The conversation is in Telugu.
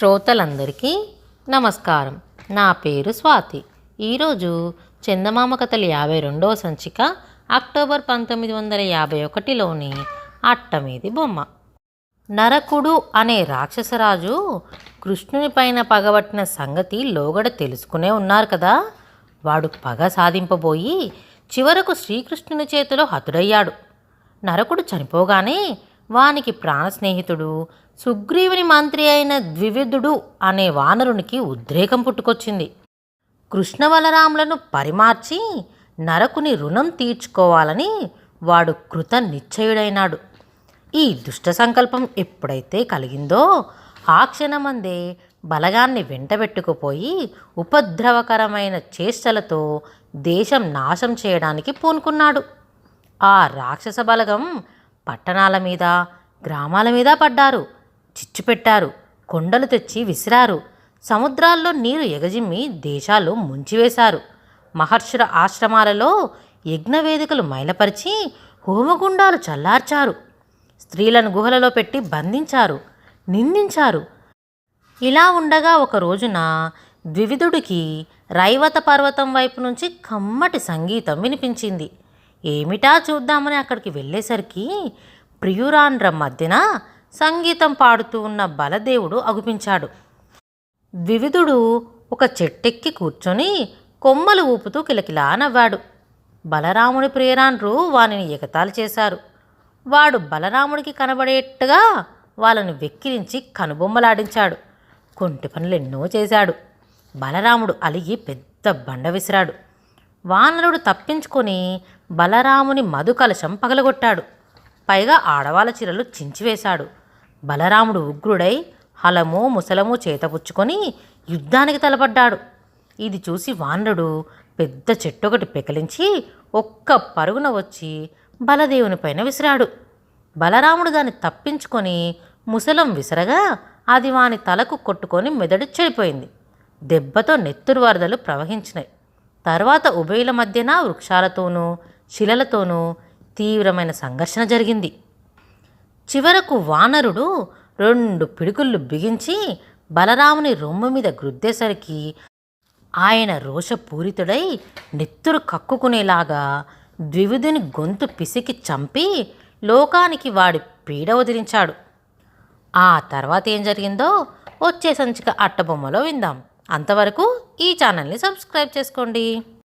శ్రోతలందరికీ నమస్కారం. నా పేరు స్వాతి. ఈరోజు చందమామ కథలు యాభై రెండవ సంచిక అక్టోబర్ పంతొమ్మిది వందల యాభై ఒకటిలోని అట్టమీది బొమ్మ. నరకుడు అనే రాక్షసరాజు కృష్ణుని పైన పగబట్టిన సంగతి లోగడ తెలుసుకునే ఉన్నారు కదా. వాడు పగ సాధింపబోయి చివరకు శ్రీకృష్ణుని చేతిలో హతుడయ్యాడు. నరకుడు చనిపోగానే వానికి ప్రాణ స్నేహితుడు సుగ్రీవుని మంత్రి అయిన ద్వివిధుడు అనే వానరునికి ఉద్రేకం పుట్టుకొచ్చింది. కృష్ణ బలరాములను పరిమార్చి నరకుని రుణం తీర్చుకోవాలని వాడు కృత నిశ్చయుడైనాడు ఈ దుష్ట సంకల్పం ఎప్పుడైతే కలిగిందో ఆ క్షణమందే బలగాన్ని వెంటబెట్టుకుపోయి ఉపద్రవకరమైన చేష్టలతో దేశం నాశం చేయడానికి పూనుకున్నాడు. ఆ రాక్షస బలగం పట్టణాల మీద గ్రామాల మీద పడ్డారు. చిచ్చు పెట్టారు. కొండలు తెచ్చి విసిరారు. సముద్రాల్లో నీరు ఎగజిమ్మి దేశాలు ముంచివేశారు. మహర్షుల ఆశ్రమాలలో యజ్ఞవేదికలు మైలపరిచి హోమగుండాలు చల్లార్చారు. స్త్రీలను గుహలలో పెట్టి బంధించారు. నిందించారు. ఇలా ఉండగా ఒక రోజున ద్వివిధుడికి రైవత పర్వతం వైపు నుంచి కమ్మటి సంగీతం వినిపించింది. ఏమిటా చూద్దామని అక్కడికి వెళ్ళేసరికి ప్రియురాండ్ర మధ్యన సంగీతం పాడుతూ ఉన్న బలదేవుడు అగుపించాడు. ద్వివిధుడు ఒక చెట్టెక్కి కూర్చొని కొమ్మలు ఊపుతూ కిలకిలా నవ్వాడు. బలరాముడి ప్రియరాండ్రు వానిని ఎగతాలు చేశారు. వాడు బలరాముడికి కనబడేట్టుగా వాళ్ళను వెక్కిరించి కనుబొమ్మలాడించాడు. కొంటి పనులు ఎన్నో చేశాడు. బలరాముడు అలిగి పెద్ద బండ విసిరాడు. వానరుడు తప్పించుకొని బలరాముని మధు కలశం పగలగొట్టాడు. పైగా ఆడవాళ్ళ చీరలు చించివేశాడు బలరాముడు ఉగ్రుడై హలము ముసలము చేతపుచ్చుకొని యుద్ధానికి తలపడ్డాడు. ఇది చూసి వానరుడు పెద్ద చెట్టు ఒకటి పెకలించి ఒక్క పరుగున వచ్చి బలదేవుని పైన విసిరాడు. బలరాముడు దాన్ని తప్పించుకొని ముసలం విసరగా అది వాని తలకు కొట్టుకొని మెదడు చెడిపోయింది. దెబ్బతో నెత్తురు వరదలు ప్రవహించినాయి తర్వాత ఉభయుల మధ్యన వృక్షాలతోనూ శిలలతోనూ తీవ్రమైన సంఘర్షణ జరిగింది. చివరకు వానరుడు రెండు పిడుగుళ్ళు బిగించి బలరాముని రొమ్ము మీద గుద్దేసరికి ఆయన రోషపూరితుడై నెత్తురు కక్కుకునేలాగా ద్వివిధుని గొంతు పిసికి చంపి లోకానికి వాడి పీడ వదిలించాడు. ఆ తర్వాత ఏం జరిగిందో వచ్చే సంచిక అట్టబొమ్మలో విందాం. అంతవరకు ఈ ఛానల్ని సబ్స్క్రైబ్ చేసుకోండి.